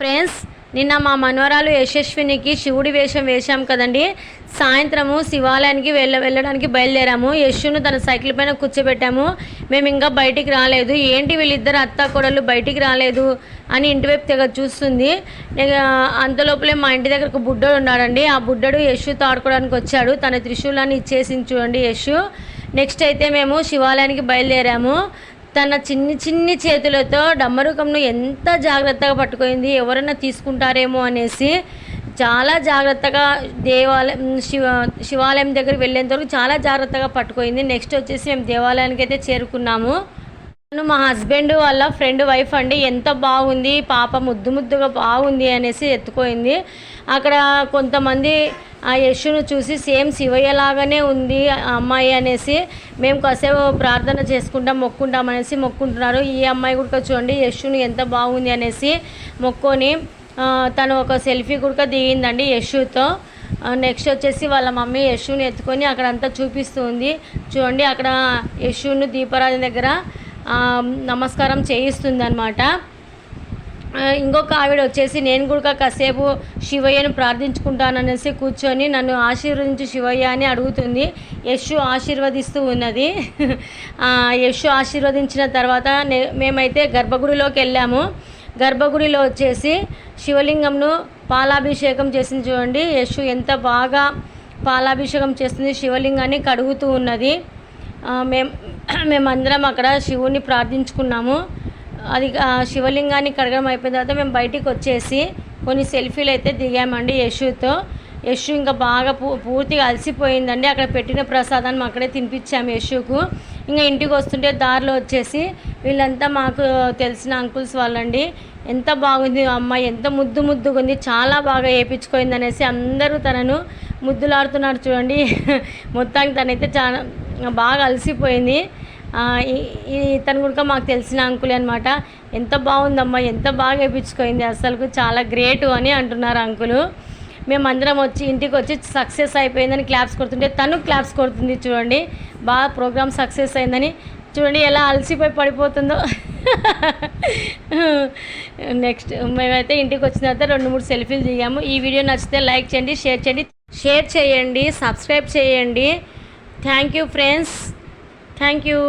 Friends నిన్న మా మనవరాలు యశస్వినికి శివుడి వేషం వేశాం కదండి. సాయంత్రము శివాలయానికి వెళ్ళ వెళ్ళడానికి బయలుదేరాము. యశును తన సైకిల్ పైన కూర్చోబెట్టాము. మేము ఇంకా బయటికి రాలేదు. ఏంటి వీళ్ళిద్దరు అత్త కొడలు బయటికి రాలేదు అని ఇంటివైపు తెగ చూస్తుంది. అంతలోపలే మా ఇంటి దగ్గర ఒక బుడ్డోడు ఉన్నాడండి. ఆ బుడ్డడు యశుతో ఆడుకోవడానికి వచ్చాడు. తన త్రిశూలాన్ని ఇచ్చేసింది చూడండి యశు. నెక్స్ట్ అయితే మేము శివాలయానికి బయలుదేరాము. తన చిన్ని చిన్ని చేతులతో డమ్మరుకంను ఎంత జాగ్రత్తగా పట్టుకుంది ఎవరైనా తీసుకుంటారేమో అనేసి చాలా జాగ్రత్తగా దేవాలయం శివ శివాలయం దగ్గరికి వెళ్ళేంత వరకు చాలా జాగ్రత్తగా పట్టుకుంది. నెక్స్ట్ వచ్చేసి మేము దేవాలయానికి అయితే చేరుకున్నాము. తను మా హస్బెండ్ వాళ్ళ ఫ్రెండ్ వైఫ్ అండి ఎంత బాగుంది పాప ముద్దు ముద్దుగా బాగుంది అనేసి ఎత్తుకోయింది అక్కడ కొంతమంది ఆ యశును చూసి సేమ్ శివయ్య లాగానే ఉంది అమ్మాయి అనేసి మేము కాసేపు ప్రార్థన చేసుకుంటాం మొక్కుంటాం అనేసి మొక్కుంటున్నారు. ఈ అమ్మాయి కూడా చూడండి యశును ఎంత బాగుంది అనేసి మొక్కొని తను ఒక సెల్ఫీ కూడా దిగిందండి యశుతో నెక్స్ట్ వచ్చేసి వాళ్ళ మమ్మీ యశుని ఎత్తుకొని అక్కడ అంతా చూపిస్తుంది. చూడండి అక్కడ యశును దీపారాధన దగ్గర నమస్కారం చేయిస్తుంది అనమాట ఇంకొక ఆవిడ వచ్చేసి నేను కూడా కాసేపు శివయ్యను ప్రార్థించుకుంటాననేసి కూర్చొని నన్ను ఆశీర్వదించు శివయ్య అని అడుగుతుంది. యశు ఆశీర్వదిస్తూ ఉన్నది. యశు ఆశీర్వదించిన తర్వాత నే- మేమైతే గర్భగుడిలోకి వెళ్ళాము. గర్భగుడిలో వచ్చేసి శివలింగంను పాలాభిషేకం చేసింది చూడండి. యశు ఎంత బాగా పాలాభిషేకం చేస్తుంది శివలింగాన్ని కడుగుతూ ఉన్నది. మేము మేం మేమందరం అక్కడ శివుని ప్రార్థించుకున్నాము. అది శివలింగాన్ని కడగడం అయిపోయిన తర్వాత మేము బయటికి వచ్చేసి కొన్ని సెల్ఫీలు అయితే దిగామండి యశుతో యశు ఇంకా బాగా పూ పూర్తిగా అలసిపోయిందండి. అక్కడ పెట్టిన ప్రసాదాన్ని అక్కడే తినిపించాము యశుకు ఇంకా ఇంటికి వస్తుంటే దారిలో వచ్చేసి వీళ్ళంతా మాకు తెలిసిన అంకుల్స్ వాళ్ళండి. ఎంత బాగుంది అమ్మాయి ఎంత ముద్దు ముద్దుగా ఉంది చాలా బాగా వేయించుకోయింది అనేసి అందరూ తనను ముద్దులాడుతున్నారు చూడండి. మొత్తానికి తనైతే చాలా బాగా అలసిపోయింది. ఇతను ఈ- కూడా మాకు తెలిసిన అంకులే అనమాట ఎంత బాగుందమ్మా ఎంత బాగా వేయించుకోయింది అసలు చాలా గ్రేటు అని అంటున్నారు అంకులు. మేమందరం వచ్చి ఇంటికి వచ్చి సక్సెస్ అయిపోయిందని క్లాప్స్ కొడుతుంటే తను క్లాప్స్ కొడుతుంది చూడండి. బాగా ప్రోగ్రామ్ సక్సెస్ అయిందని. చూడండి ఎలా అలసిపోయి పడిపోతుందో. నెక్స్ట్ మేమైతే ఇంటికి వచ్చిన తర్వాత రెండు మూడు సెల్ఫీలు దిగాము. ఈ వీడియో నచ్చితే లైక్ చేయండి షేర్ చేయండి. షేర్ చేయండి సబ్స్క్రైబ్ చేయండి. Thank you friends. Thank you